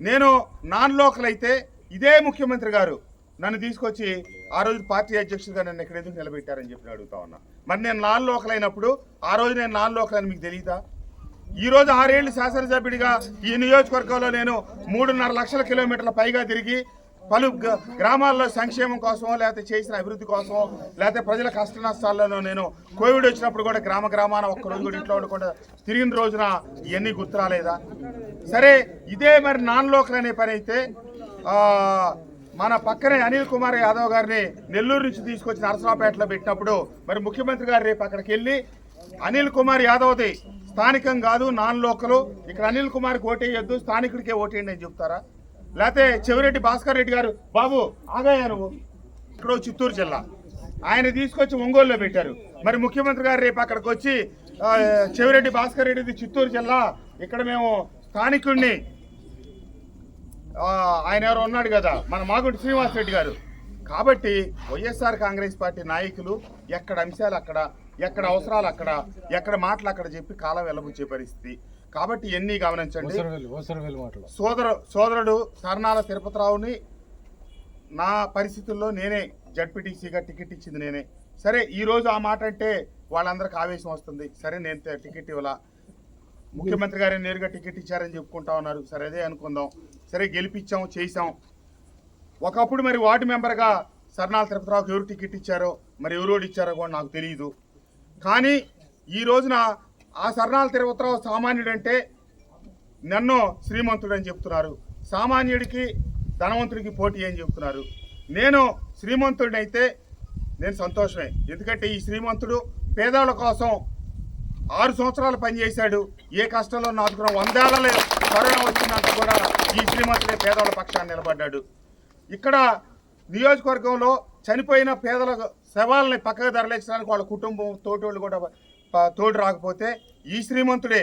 నేను non local అయితే ఇదే ముఖ్యమంత్రి గారు నన్ను తీసుకొచ్చి ఆ రోజు పార్టీ అధ్యక్షుడిగా నన్ను ఇక్కడ ఎందుకు నిలబెట్టారని చెప్పి అడుగుతా ఉన్నా. మరి నేను నాన్ లోకల్ అయినప్పుడు ఆ రోజు నేను నాన్ లోకల్ అని మీకు తెలియదా ఈ రోజు ఆరేళ్ళు శాసనసభ్యుడిగా ఈ నియోజకవర్గంలో నేను మూడున్నర లక్షల కిలోమీటర్ల పైగా తిరిగి పలు గ్రామాల్లో సంక్షేమం కోసం లేకపోతే చేసిన అభివృద్ధి కోసం లేకపోతే ప్రజల కష్ట నష్టాల్లో నేను కోవిడ్ వచ్చినప్పుడు కూడా గ్రామ గ్రామాన ఒక్క రోజు కూడా ఇంట్లో ఉండకుండా తిరిగిన రోజున ఇవన్నీ గుర్తురాలేదా? సరే ఇదే మరి నాన్ లోకల్ అనే పని అయితే మన పక్కనే అనిల్ కుమార్ యాదవ్ గారిని నెల్లూరు నుంచి తీసుకొచ్చి నరసరావుపేటలో పెట్టినప్పుడు మరి ముఖ్యమంత్రి గారు రేపు అక్కడికి వెళ్ళి అనిల్ కుమార్ యాదవ్ది స్థానికం కాదు నాన్ లోకలు ఇక్కడ అనిల్ కుమార్కి ఓటేయొద్దు స్థానికుడికే ఓటేయండి అని చెప్తారా? లేకపోతే చెవిరెడ్డి భాస్కర్ రెడ్డి గారు బాబు ఆగాయా నువ్వు. ఇక్కడ చిత్తూరు జిల్లా. ఆయన తీసుకొచ్చి ఒంగోలులో పెట్టారు. మరి ముఖ్యమంత్రి గారు రేపు అక్కడికి వచ్చి చెవిరెడ్డి భాస్కర్ రెడ్డిది చిత్తూరు జిల్లా. ఇక్కడ మేము స్థానికుడిని ఆయన ఎవరు ఉన్నాడు కదా మన మాగుంటి శ్రీనివాస్ రెడ్డి గారు. కాబట్టి వైఎస్ఆర్ కాంగ్రెస్ పార్టీ నాయకులు ఎక్కడ అంశాలు అక్కడ ఎక్కడ అవసరాలు అక్కడ ఎక్కడ మాటలు అక్కడ చెప్పి కాలం వెళ్ళబుచ్చే పరిస్థితి. కాబట్టి ఎన్ని గమనించండి? సోదర సోదరుడు సర్నాల తిరుపతిరావుని నా పరిస్థితుల్లో నేనే జడ్పీటీసీగా టికెట్ ఇచ్చింది నేనే. సరే ఈ రోజు ఆ మాట అంటే వాళ్ళందరికి ఆవేశం వస్తుంది. సరే నేను టికెట్ ఇవ్వాలా? ముఖ్యమంత్రి గారు నేరుగా టికెట్ ఇచ్చారని చెప్పుకుంటా ఉన్నారు. సరే అదే అనుకుందాం. సరే గెలిపించాం చేసాం ఒకప్పుడు మరి వార్డు మెంబర్గా సర్నాల తిరుపతిరావుకి ఎవరు టికెట్ ఇచ్చారో మరి ఎవరు ఇచ్చారో కూడా నాకు తెలియదు కానీ ఈ రోజున ఆ సర్నాల తిరుపతిరావు సామాన్యుడంటే నన్ను శ్రీమంతుడు అని చెప్తున్నారు. సామాన్యుడికి ధనవంతుడికి పోటీ అని చెప్తున్నారు. నేను శ్రీమంతుడినైతే నేను సంతోషమే. ఎందుకంటే ఈ శ్రీమంతుడు పేదవాళ్ళ కోసం ఆరు సంవత్సరాలు పనిచేశాడు. ఏ కష్టంలో నాకు వందేళ్ళలో కరోనా వచ్చినంత కూడా ఈ శ్రీమంతుడే పేదవాళ్ళ పక్షాన్ని నిలబడ్డాడు. ఇక్కడ నియోజకవర్గంలో చనిపోయిన పేదల శవాలని పక్కకు తరలించడానికి వాళ్ళ కుటుంబం తోటోళ్ళు కూడా తోడు రాకపోతే ఈ శ్రీమంతుడే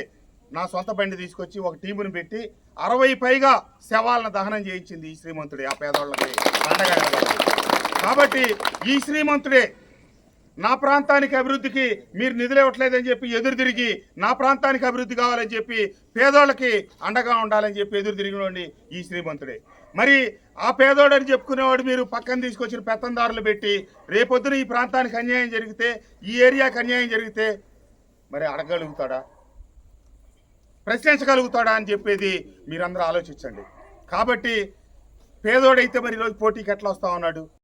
నా సొంత బండి తీసుకొచ్చి ఒక టీముని పెట్టి అరవై పైగా శవాలను దహనం చేయించింది ఈ శ్రీమంతుడే ఆ పేదవాళ్ళకి అండగా కాబట్టి ఈ శ్రీమంతుడే నా ప్రాంతానికి అభివృద్ధికి మీరు నిధులు ఇవ్వట్లేదని చెప్పి ఎదురు తిరిగి నా ప్రాంతానికి అభివృద్ధి కావాలని చెప్పి పేదోళ్ళకి అండగా ఉండాలని చెప్పి ఎదురు తిరిగినోండి ఈ శ్రీమంతుడే. మరి ఆ పేదోడని చెప్పుకునేవాడు మీరు పక్కన తీసుకొచ్చిన పెత్తందారులు పెట్టి రేపొద్దున ఈ ప్రాంతానికి అన్యాయం జరిగితే ఈ ఏరియాకి అన్యాయం జరిగితే మరి అడగలుగుతాడా ప్రశ్నించగలుగుతాడా అని చెప్పేది మీరందరూ ఆలోచించండి. కాబట్టి పేదోడైతే మరి ఈరోజు పోటీకి ఎట్లా వస్తా ఉన్నాడు?